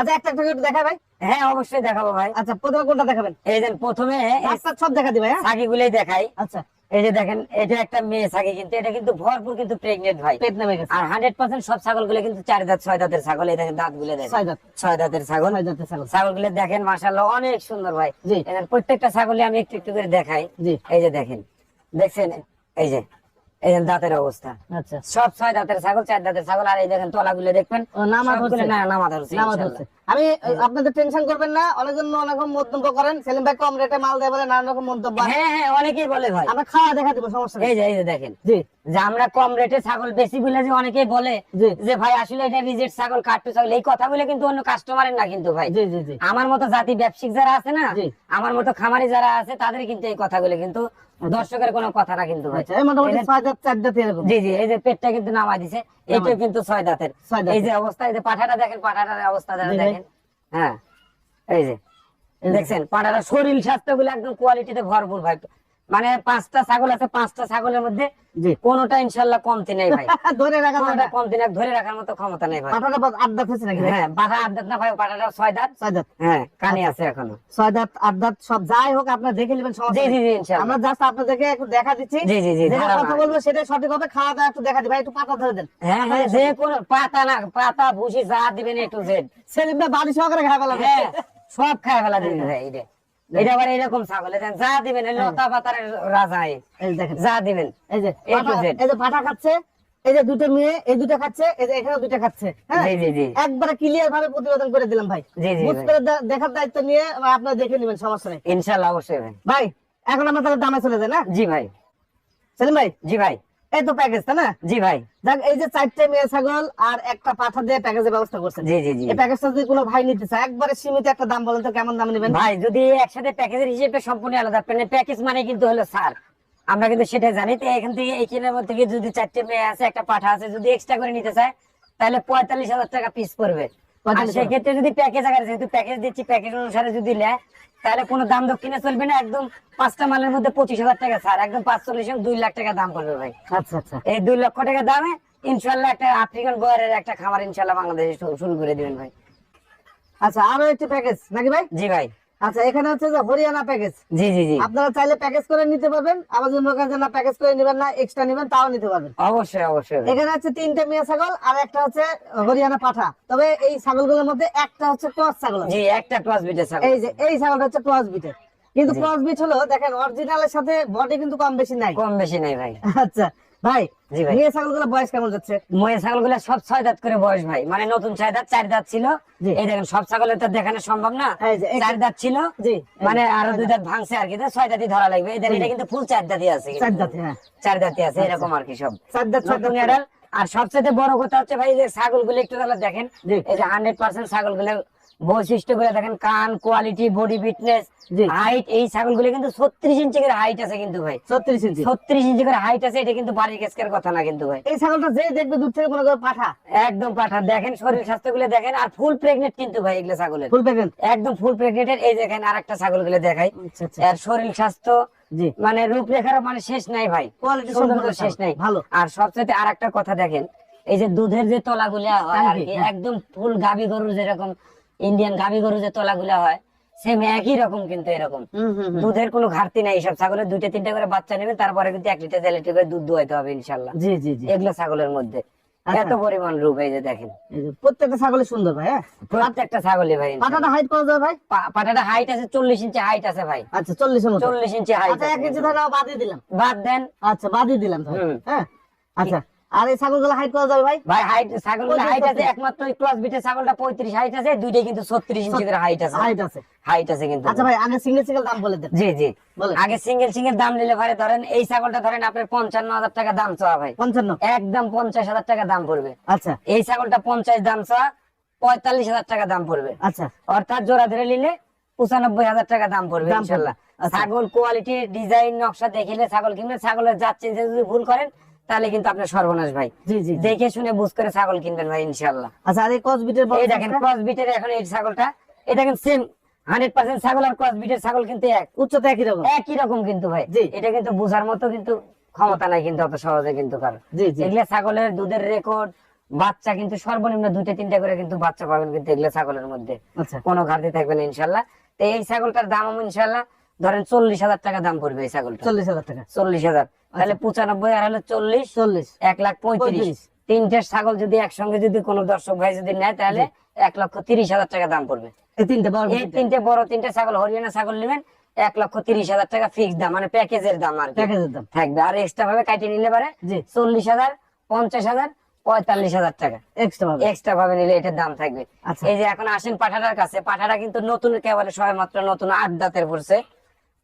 আচ্ছা একটা একটা করে দেখা ভাই হ্যাঁ অবশ্যই দেখাবো ভাই। আচ্ছা প্রথমে কোনটা দেখাবেন? এই যে প্রথমে সব দেখা দিবে হ্যাঁ? সাকি গুলোই দেখাই। আচ্ছা। এই যে দেখেন এটা একটা মেয়ে ছাগি কিন্তু এটা কিন্তু ভরপুর কিন্তু প্রেগনেন্ট ভাই। পেট নেমে গেছে। আর হান্ড্রেড পার্সেন্ট সব ছাগলগুলো কিন্তু চার দাঁত ছয় দাঁতের ছাগল এই দেখেন দাঁতগুলো দেখেন। ছয় দাঁত। ছয় দাঁতের ছাগল। ছাগল। গুলো দেখেন মাসাল্লাহ অনেক সুন্দর ভাই। প্রত্যেকটা ছাগলে আমি একটু একটু করে দেখাই। জি। এই যে দেখেন দেখছেন? এই যে এই দাঁতের অবস্থা। আচ্ছা। সব ছয় দাঁতের ছাগল চার দাঁতের ছাগল আর এই দেখেন দেখবেন আমি আপনাদের টেনশন করবেন না অনেকজন অনেক মন্তব্য করেন সেলিম ভাই কম রেটে মাল দেয় বলে রকম মন্তব্য হ্যাঁ হ্যাঁ অনেকেই বলে ভাই। আমরা খাওয়া দেখা দিব সমস্যা এই যে এই যে দেখেন। জি। যে আমরা কম রেটে ছাগল বেশি বলে যে অনেকেই বলে যে ভাই আসলে এটা রিজেক্ট ছাগল কাট্টু ছাগল। এই কথাগুলো কিন্তু অন্য কাস্টমারের না কিন্তু ভাই। জি জি জি। আমার মতো জাতি ব্যবসায়িক যারা আছে না আমার মতো খামারি যারা আছে তাদের কিন্তু এই কথাগুলো কিন্তু দর্শকের কোন কথা না কিন্তু আচ্ছা জি জি এই যে পেটটা কিন্তু নামা দিছে এইটা কিন্তু ছয় দাঁতের। এই যে অবস্থা এই যে পাঠাটা দেখেন পাঠাটার অবস্থা দেখেন। হ্যাঁ এই যে দেখছেন পাঠাটা শরীর স্বাস্থ্যগুলো একদম কোয়ালিটিতে ভরপুর ভাই। মানে পাঁচটা ছাগল আছে পাঁচটা ছাগলের মধ্যে কোনোটা ইনশাল্লাহ কমতি নেই ভাই। ধরে রাখা যাবে কমতি নেই ধরে রাখার মতো ক্ষমতা নেই ভাই। আট দাঁত হয়েছে নাকি হ্যাঁ পাঠা আট দাঁত না ভাই পাঠাটা ছয় দাঁত। ছয় দাঁত। হ্যাঁ কানে আছে এখনও। ছয় দাঁত আট দাঁত সব যাই হোক আপনার দেখে নেবেন জি জি জি ইনশাল্লাহ। আমরা জাস্ট আপনাদেরকে একটু দেখা দিচ্ছি। জি জি জি কথা বলব সেটাই সঠিক হবে খাওয়া দাওয়া একটু দেখা দিই। ভাই একটু পাতা ধরে দেন। হ্যাঁ হ্যাঁ যে কোনো পাতা না পাতা ভুসি যা দিবেন একটু জেড সেলিম বাড়ি সহকারে খাই ফেলাবে। হ্যাঁ সব খায় ফেলা দিবেন ভাই এটা এটা আবার এরকম ছাগল যা দিবেন এই লতা পাতার রাজা এই দেখেন। যা দিবেন এই যে A to পাঠা- Z। এই যে পাঠা খাচ্ছে এই যে দুটো মেয়ে এই দুটো খাচ্ছে এই যে এখানে দুটো খাচ্ছে হ্যাঁ? একবারে ক্লিয়ার ভাবে প্রতিবেদন করে দিলাম ভাই। দেখার দায়িত্ব নিয়ে আপনারা দেখে নেবেন সমস্যা নেই। ইনশাল্লাহ অবশ্যই ভাই। ভাই এখন আমরা তাহলে দামে চলে যাই না? জি ভাই। সেলিম ভাই? জি ভাই। এই তো প্যাকেজ তাই না? জি ভাই। যাক এই যে চারটে মেয়ে ছাগল আর একটা পাঠা দিয়ে প্যাকেজের ব্যবস্থা করছেন। জি জি জি। এই প্যাকেজটা যদি কোনো ভাই নিতে চায় একবারে সীমিত একটা দাম বলেন তো কেমন দাম নেবেন? ভাই যদি একসাথে প্যাকেজের হিসেবে সম্পূর্ণ আলাদা প্যাকেজ মানে কিন্তু হলো স্যার আমরা কিন্তু সেটা জানি তো এখান থেকে এই এইখানের মধ্যে যদি চারটে মেয়ে আছে একটা পাঠা আছে যদি এক্সট্রা করে নিতে চায় তাহলে পঁয়তাল্লিশ হাজার টাকা পিস পড়বে। আর 45,000 সেক্ষেত্রে যদি প্যাকেজ আকারে যেহেতু প্যাকেজ দিচ্ছি প্যাকেজ অনুসারে যদি নেয় তাহলে কোনো দাম দক্ষিণে চলবে না একদম পাঁচটা মালের মধ্যে পঁচিশ হাজার টাকা স্যার একদম পাঁচচল্লিশ দুই লাখ টাকা দাম পড়বে ভাই। আচ্ছা আচ্ছা। এই দুই লক্ষ টাকা দামে ইনশাল্লাহ একটা আফ্রিকান বয়ারের একটা খামার ইনশাল্লাহ বাংলাদেশে শুরু করে দিবেন ভাই। আচ্ছা আরও একটি প্যাকেজ নাকি ভাই? জি ভাই। আচ্ছা এখানে হচ্ছে যে হরিয়ানা প্যাকেজ জি জি জি। আপনারা চাইলে প্যাকেজ করে নিতে পারবেন আবার যদি করেন না প্যাকেজ করে নেবেন না এক্সট্রা নেবেন তাও নিতে পারবেন। অবশ্যই অবশ্যই। এখানে হচ্ছে তিনটে মেয়ে ছাগল আর একটা হচ্ছে হরিয়ানা পাঠা। তবে এই ছাগলগুলোর মধ্যে একটা হচ্ছে ক্রস ছাগল জি একটা টস বিটের ছাগল এই যে এই ছাগলটা হচ্ছে ক্রস বিটের কিন্তু ক্রস বিট হলো দেখেন অরিজিনালের সাথে বডি কিন্তু কম বেশি নাই। কম বেশি নাই ভাই। আচ্ছা ভাই। মেয়ে ছাগলগুলো বয়স কেমন যাচ্ছে? গুলা সব ছয় দাঁত করে বয়স ভাই। মানে নতুন ছয় দাঁত চার দাঁত ছিল। এই দেখেন সব ছাগলের তো দেখানো সম্ভব না। চার দাঁত ছিল। মানে আরও দুই দাঁত। ভাঙছে আর কি ছয় দাঁতই ধরা লাগবে। এই দেখেন এটা কিন্তু ফুল চার দাঁতই আছে চার দাঁত হ্যাঁ। চার দাঁতই আছে এরকম আর কি সব। চার দাঁত নতুন আর সবচেয়ে বড় কথা হচ্ছে ভাই যে ছাগলগুলো একটু তাহলে দেখেন। এই যে হান্ড্রেড পার্সেন্ট ছাগল বৈশিষ্ট্যগুলো দেখেন কান কোয়ালিটি বডি ফিটনেস হাইট এই ছাগলগুলো কিন্তু ছত্রিশ ইঞ্চি করে হাইট আছে কিন্তু ভাই। ছত্রিশ ইঞ্চি ছত্রিশ ইঞ্চি করে হাইট আছে এটা কিন্তু বাড়ির কেসকের কথা না কিন্তু ভাই। এই ছাগলটা যে দেখবে দূর থেকে মনে করে পাঠা। একদম পাঠা। দেখেন শরীর স্বাস্থ্যগুলো দেখেন আর ফুল প্রেগনেন্ট কিন্তু ভাই এগুলো ছাগলের। ফুল প্যাকেট একদম ফুল প্রেগনেন্টের এই দেখেন আর একটা ছাগলগুলো দেখাই। আচ্ছা আচ্ছা। শরীর স্বাস্থ্য মানে রূপরেখার মানে শেষ নাই ভাই। কোয়ালিটি শেষ নাই। ভালো। আর সবচেয়ে আর একটা কথা দেখেন এই যে দুধের যে তলাগুলা হয় আর কি হ্যাঁ। একদম ফুল গাবি গরুর যেরকম ইন্ডিয়ান গাবি গরু যে তলাগুলা হয় সেম একই রকম কিন্তু এরকম। দুধের কোনো ঘাটতি নাই এইসব ছাগলের দুইটা তিনটা করে বাচ্চা নেবে তারপরে কিন্তু এক লিটার দেড় লিটার করে দুধ দোয়াইতে হবে ইনশাল্লাহ। জি জি জি। এগুলো ছাগলের মধ্যে। আচ্ছা। এত পরিমাণ রূপ এই যে দেখেন। প্রত্যেকটা ছাগলই সুন্দর ভাই হ্যাঁ? প্রত্যেকটা ছাগলই ভাই পাটাটা হাইট কত ভাই? পাটাটা হাইট আছে চল্লিশ ইঞ্চি হাইট আছে ভাই। আচ্ছা চল্লিশের মতো। চল্লিশ ইঞ্চি হাইট আচ্ছা এক ইঞ্চি ধরে বাদ দিয়ে দিলাম। বাদ দেন। আচ্ছা বাদ দিয়ে দিলাম হ্যাঁ? আচ্ছা। আর এই ছাগলগুলো হাইট কত যাবে ভাই? ভাই হাইট ছাগল হাইট আছে একমাত্র বিটের ছাগলটা পঁয়ত্রিশ হাইট আছে দুইটাই কিন্তু ছত্রিশ ইঞ্চি করে হাইট আছে। হাইট আছে। হাইট আছে কিন্তু। আচ্ছা ভাই আগে সিঙ্গেল সিঙ্গেল দাম বলে দেন। জি জি। আগে সিঙ্গেল সিঙ্গেল দাম নিলে ধরেন এই ছাগলটা ধরেন আপনার পঞ্চান্ন হাজার টাকা দাম চাওয়া ভাই। পঞ্চান্ন? একদম পঞ্চাশ হাজার টাকা দাম পড়বে। আচ্ছা। এই ছাগলটা পঞ্চাশ দাম চাওয়া পঁয়তাল্লিশ হাজার টাকা দাম পড়বে। আচ্ছা। অর্থাৎ জোড়া ধরে নিলে পঁচানব্বই হাজার টাকা দাম পড়বে। ইনশাল্লাহ। আচ্ছা। ছাগল কোয়ালিটি ডিজাইন নকশা দেখিলে ছাগল কিনলে ছাগলের যাচ্ছে যদি ভুল করেন তাহলে কিন্তু আপনার সর্বনাশ ভাই। দেখে শুনে বুঝ করে ছাগল কিনবেন ভাই ইনশাল্লাহ আচ্ছা আর এই কস এই দেখেন ক্রস এখন এই ছাগলটা এটা দেখেন সেম হান্ড্রেড পার্সেন্ট ছাগল আর ছাগল কিন্তু এক। উচ্চতা একই রকম? একই রকম কিন্তু ভাই। এটা কিন্তু বোঝার মতো কিন্তু ক্ষমতা নাই কিন্তু অত সহজে কিন্তু কারণ এগুলা ছাগলের দুধের রেকর্ড বাচ্চা কিন্তু সর্বনিম্ন দুইটা তিনটা করে কিন্তু বাচ্চা পাবেন কিন্তু এগুলো ছাগলের মধ্যে। আচ্ছা। কোনো ঘাটতি থাকবে না ইনশাল্লাহ তো এই ছাগলটার দাম ইনশাল্লাহ ধরেন চল্লিশ হাজার টাকা দাম পড়বে এই ছাগলটা চল্লিশ হাজার টাকা। চল্লিশ হাজার। তাহলে পঁচানব্বই আর হলো চল্লিশ চল্লিশ। এক লাখ পঁয়ত্রিশ। তিনটে ছাগল যদি একসঙ্গে যদি কোনো দর্শক ভাই যদি নেয় তাহলে এক লক্ষ তিরিশ হাজার টাকা দাম পড়বে। এই তিনটে বড় এই তিনটে। বড় তিনটে ছাগল হরিয়ানা ছাগল নেবেন এক লক্ষ তিরিশ হাজার টাকা ফিক্স দাম মানে প্যাকেজের দাম আর প্যাকেজের দাম। থাকবে। আর এক্সট্রা ভাবে কাটিয়ে নিলে পারে চল্লিশ হাজার পঞ্চাশ হাজার পঁয়তাল্লিশ হাজার টাকা। এক্সট্রা এক্সট্রা ভাবে নিলে এটার দাম থাকবে। আচ্ছা। এই যে এখন আসেন পাঠাটার কাছে। পাঠাটা কিন্তু নতুন একেবারে সবাই মাত্র নতুন আট দাঁতের পড়ছে।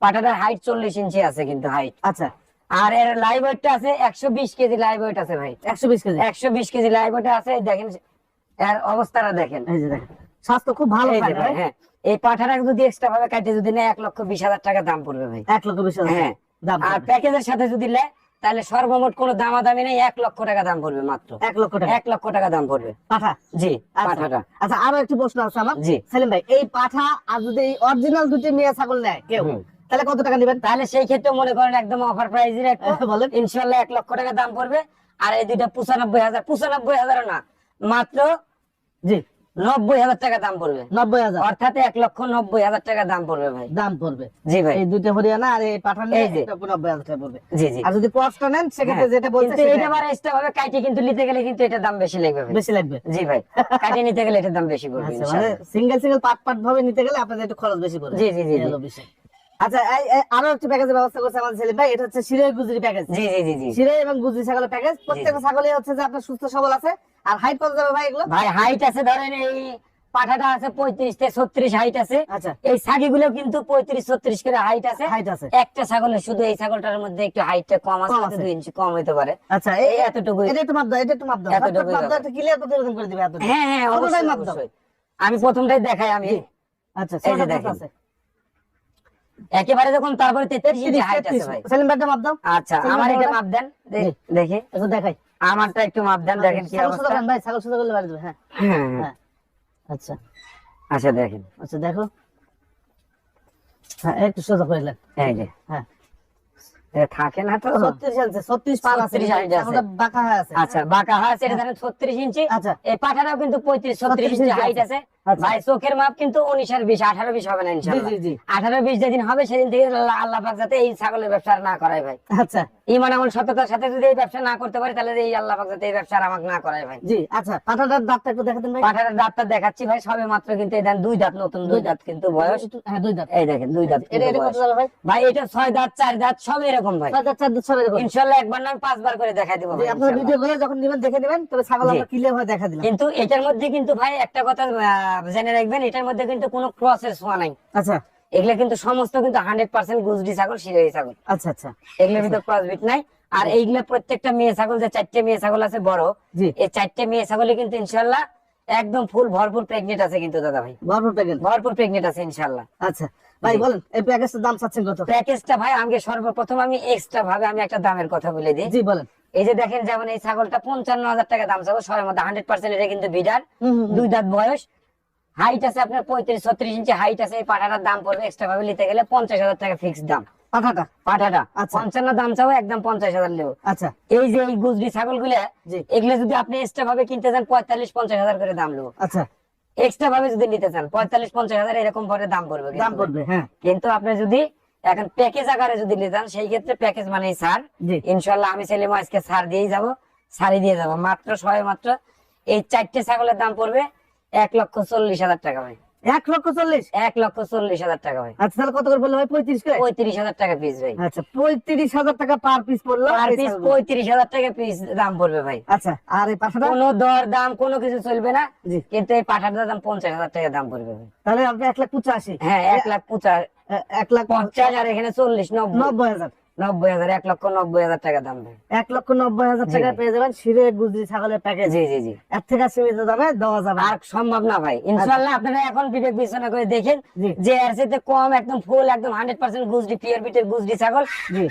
পাঠাটার হাইট চল্লিশ ইঞ্চি আছে কিন্তু হাইট আচ্ছা। আর এর লাইভ ওয়েটটা আছে একশো বিশ কেজি লাইভ ওয়েট আছে ভাই। একশো বিশ কেজি। একশো বিশ কেজি লাইভ ওয়েট আছে দেখেন এর অবস্থাটা দেখেন। এই যে দেখেন। স্বাস্থ্য খুব ভালো ভাই, হ্যাঁ। এই পাঠাটা যদি এক্সট্রা ভাবে কাটে যদি নেয় এক লক্ষ বিশ হাজার টাকা দাম পড়বে ভাই। এক লক্ষ বিশ হাজার হ্যাঁ। দাম আর প্যাকেজের সাথে যদি নেয় তাহলে সর্বমোট কোনো দামাদামি নেই এক লক্ষ টাকা দাম পড়বে মাত্র। এক লক্ষ টাকা। এক লক্ষ টাকা দাম পড়বে। পাঠা? জি আচ্ছা। পাঠাটা। আচ্ছা আরও একটি প্রশ্ন আছে আমার। জি। সেলিম ভাই এই পাঠা আর যদি অরিজিনাল দুটি মেয়ে ছাগল নেয় কেউ। তাহলে কত টাকা নেবেন তাহলে সেই ক্ষেত্রে মনে করেন একদম অফার প্রাইজে বলেন। ইনশাল্লাহ এক লক্ষ টাকা দাম পড়বে। আর এই দুইটা পঁচানব্বই হাজার পঁচানব্বই হাজার না মাত্র জি। নব্বই হাজার টাকা দাম পড়বে। নব্বই হাজার। অর্থাৎ এক লক্ষ নব্বই হাজার টাকা দাম পড়বে ভাই। দাম পড়বে। জি ভাই। এই দুইটা হরিয়ানা আর এই পাঠা নিয়ে এই যে। নব্বই হাজার টাকা পড়বে। জি জি। আর যদি কস্টটা নেন সেক্ষেত্রে হ্যাঁ, যেটা বলছে কিন্তু সেটাই। এটা আবার এক্সট্রা ভাবে কাইটে কিন্তু নিতে গেলে কিন্তু এটার দাম বেশি লাগবে বেশি লাগবে। জি ভাই। নিতে গেলে এটার দাম বেশি পড়বে আচ্ছা মানে সিঙ্গেল সিঙ্গেল পার্ট পার্ট ভাবে নিতে গেলে আপনাদের একটু খরচ বেশি পড়বে। জি জি জি। আচ্ছা আরও একটি প্যাকেজের ব্যবস্থা করছে আমাদের ছেলে ভাই এটা হচ্ছে শিরের গুজরি প্যাকেজ জি জি জি জি। এবং গুজরি ছাগলের প্যাকেজ প্রত্যেকটা ছাগলই হচ্ছে যে আপনার সুস্থ সবল আছে। আর হাইট কত যাবে ভাই এগুলো? ভাই হাইট আছে ধরেন এই পাঠাটা আছে পঁয়ত্রিশ থেকে ছত্রিশ হাইট আছে। আচ্ছা। এই ছাগি কিন্তু পঁয়ত্রিশ ছত্রিশ করে হাইট আছে। হাইট আছে। একটা ছাগলের শুধু এই ছাগলটার মধ্যে একটু হাইটটা কম আছে। দুই ইঞ্চি কম হইতে পারে। আচ্ছা এই এতটুকু এটা একটু মাপ দাও এটা একটু মাপ দাও। এতটুকুই মাপ দাও। দাও। ক্লিয়ার করে দিবে এতটুকু। হ্যাঁ হ্যাঁ অবশ্যই মাপ দাও। আমি প্রথমটাই দেখাই আমি আচ্ছা এই যে ছোট দেখেন। একেবারে যখন তারপরে তেত্রিশ ইঞ্চি হাইট আছে ভাই। সেলিম ভাইটা মাপ দাও। আচ্ছা আমার এটা মাপ দেন দেখি। একটু দেখাই। আমারটা একটু মাপ দেন দেখেন কি অবস্থা। ভাই ছাগল সোজা করলে বাড়ি দেবে হ্যাঁ। হ্যাঁ, হ্যাঁ। হ্যাঁ আচ্ছা। আচ্ছা দেখেন। আচ্ছা দেখো। হ্যাঁ একটু সোজা করলেন এই যে। হ্যাঁ। থাকে না তো? ছত্রিশ আছে ছত্রিশ পার আছে। 36 height আছে। ছাগলটা বাঁকা হয়ে আছে। আচ্ছা বাঁকা হয় জানেন ছত্রিশ ইঞ্চি। আচ্ছা। এই পাঠাটাও কিন্তু পঁয়ত্রিশ ছত্রিশ 36 ইঞ্চি ইঞ্চি হাইট আছে। আচ্ছা। ভাই চোখের মাপ কিন্তু উনিশ আর বিশ আঠারো বিশ হবে না আঠারো বিশ যেদিন হবে সেদিন থেকে আল্লাহ পাক যাতে এই ছাগলের ব্যবসা না করায় ভাই। আচ্ছা। ইমান আমল সততার সাথে যদি এই ব্যবসা না করতে পারে তাহলে এই আল্লাহ পাক যাতে এই ব্যবসা আমাকে না করায় ভাই। জি আচ্ছা পাঠাটার দাঁতটা একটু দেখাতেন ভাই। পাঠাটার দাঁতটা দেখাচ্ছি ভাই সবে মাত্র কিন্তু এই দেন দুই দাঁত নতুন দুই দাঁত কিন্তু বয়স। হ্যাঁ দুই দাঁত। এই দেখেন দুই দাঁত ভাই? ভাই এটা ছয় দাঁত চার দাঁত সব এরকম ভাই। ছয় দাঁত চার দাঁত সব এরকম। ইনশাল্লাহ একবার না পাঁচবার করে দেখাই দেবো ভাই, আপনারা ভিডিও করে যখন নেবেন দেখে নেবেন তবে ছাগল। আমরা ক্লিয়ার হয়ে দেখা দিলাম। কিন্তু এটার মধ্যে কিন্তু ভাই একটা কথা জেনে রাখবেন এটার মধ্যে কিন্তু কোনো ক্রসের ছোঁয়া নাই। আচ্ছা। এগুলো কিন্তু সমস্ত কিন্তু হান্ড্রেড পার্সেন্ট গুজরি ছাগল সিরাই ছাগল। আচ্ছা আচ্ছা। এগুলোর ভিতরে ক্রস বিট নাই। আর এইগুলা প্রত্যেকটা মেয়ে ছাগল যে চারটে মেয়ে ছাগল আছে বড় এই চারটে মেয়ে ছাগলই কিন্তু ইনশাল্লাহ একদম ফুল ভরপুর প্রেগনেন্ট আছে কিন্তু দাদা ভাই। ভরপুর প্যাকেট ভরপুর প্রেগনেন্ট আছে ইনশাল্লাহ। আচ্ছা। ভাই বলেন এই প্যাকেজটার দাম চাচ্ছেন কত? প্যাকেজটা ভাই আমাকে সর্বপ্রথম আমি এক্সট্রা ভাবে আমি একটা দামের কথা বলে দিই। জি বলেন। এই যে দেখেন যেমন এই ছাগলটা পঞ্চান্ন হাজার টাকা দাম ছাগল সবার মধ্যে হান্ড্রেড পার্সেন্ট এটা কিন্তু বিডার। দুই দাঁত বয়স হাইট আছে আপনার পঁয়ত্রিশ ছত্রিশ ইঞ্চি হাইট আছে এই পাঠাটার দাম পড়বে এক্সট্রা ভাবে নিতে গেলে পঞ্চাশ হাজার টাকা ফিক্স দাম। পাঠাটা? পাঠাটা। পঞ্চান্ন দাম চাও একদম পঞ্চাশ হাজার নেব। আচ্ছা। এই যে এই গুজরি ছাগলগুলা এগুলো যদি আপনি এক্সট্রা ভাবে কিনতে চান পঁয়তাল্লিশ পঞ্চাশ হাজার করে দাম নেব। আচ্ছা। এক্সট্রা ভাবে যদি নিতে চান পঁয়তাল্লিশ পঞ্চাশ হাজার এরকম পরে দাম পড়বে কিন্তু। দাম পড়বে হ্যাঁ। কিন্তু আপনি যদি এখন প্যাকেজ আকারে যদি নিতে চান সেই ক্ষেত্রে প্যাকেজ মানে ছাড় ইনশাল্লাহ আমি ছেলে আজকে ছাড় দিয়েই যাব ছাড়ি দিয়ে যাব। মাত্র সবাই মাত্র এই চারটে ছাগলের দাম পড়বে। এক লক্ষ চল্লিশ হাজার টাকা ভাই। এক লক্ষ চল্লিশ? এক লক্ষ চল্লিশ হাজার টাকা ভাই। আচ্ছা তাহলে কত করে বলল ভাই? পঁয়ত্রিশ করে? পঁয়ত্রিশ হাজার টাকা পিস ভাই। আচ্ছা পঁয়ত্রিশ হাজার টাকা পার পিস পড়ল। পার পিস পঁয়ত্রিশ হাজার টাকা পিস দাম পড়বে ভাই। আচ্ছা আর এই পাঠাটা? কোনো দর দাম কোনো কিছু চলবে না। কিন্তু এই পাঠাটার দাম পঞ্চাশ হাজার টাকা দাম পড়বে ভাই। তাহলে আপনি এক লাখ পঁচাশি। হ্যাঁ এক লাখ পঞ্চাশ এ- এক লাখ পঞ্চাশ আর এখানে চল্লিশ নব্বই। নব্বই হাজার। নব্বই হাজার এক লক্ষ নব্বই হাজার টাকা দাম এক লক্ষ নব্বই হাজার টাকা পেয়ে যাবেন শিরে গুজরি ছাগলের প্যাকেজ জি জি জি। এর থেকে সীমিত দামে দেওয়া যাবে। আর সম্ভব না ভাই। ইনশাল্লাহ আপনারা এখন বিবেক বিবেচনা করে দেখেন যে এর সাথে কম একদম ফুল একদম হান্ড্রেড পার্সেন্ট গুজরি পিওর বিটের গুজরি ছাগল।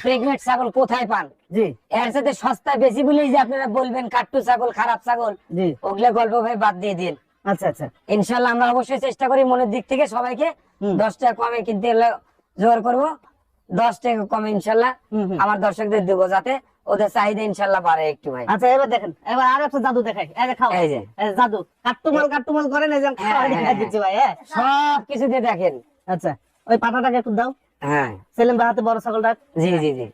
প্রেগনেন্ট ছাগল কোথায় পান? জি। এর সাথে সস্তা বেশি বলেই যে আপনারা বলবেন কাট্টু ছাগল খারাপ ছাগল ওগুলা গল্প ভাই বাদ দিয়ে দিন। আচ্ছা আচ্ছা। ইনশাল্লাহ আমরা অবশ্যই চেষ্টা করি মনের দিক থেকে সবাইকে হুম। দশ টাকা কমে কিনতে জোর করব। দশ টাকা কমে ইনশাল্লাহ আমার দর্শকদের দেবো যাতে ওদের চাহিদা ইনশাল্লাহ পারে একটু ভাই। আচ্ছা এবার দেখেন এবার আর একটা জাদু দেখাই। এই যে জাদু। কাট্টুমাল কাট্টুমাল করেন এই যে হ্যাঁ, হ্যাঁ, দিচ্ছি ভাই হ্যাঁ। সব দিয়ে দেখেন। আচ্ছা ওই পাটাটাকে একটু দাও। হ্যাঁ। সেলিম ভাই হাতে বড় ছাগলটা জি জি জি।